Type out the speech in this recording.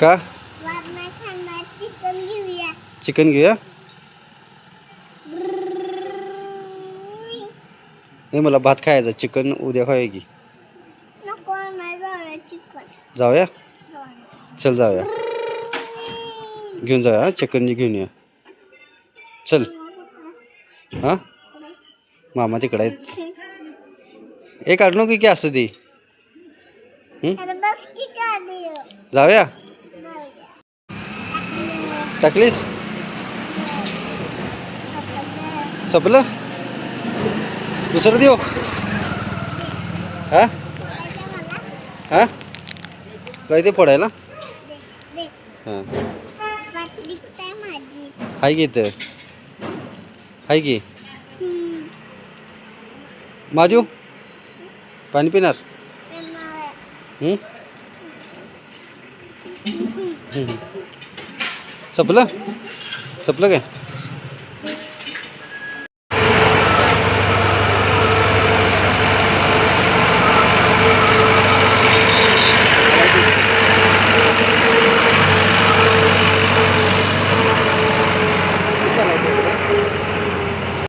का? चिकन घेऊया? चिकन घेऊया नाही मला भात खायचा. चिकन उद्या खाऊया की? जाऊया. चल जाऊया. घेऊन जाऊया चिकन घेऊन या. चल. हां? मामा तिकडे आहेत. एक काढू नको की असं ती. जाऊया. टाकलीस संपलं दुसरं देऊ हा हा काय ते फोडायला हाँ हाय की इथं हाय की हम्म. माझू पाणी पिणार येणार. सप्ला संपलं काय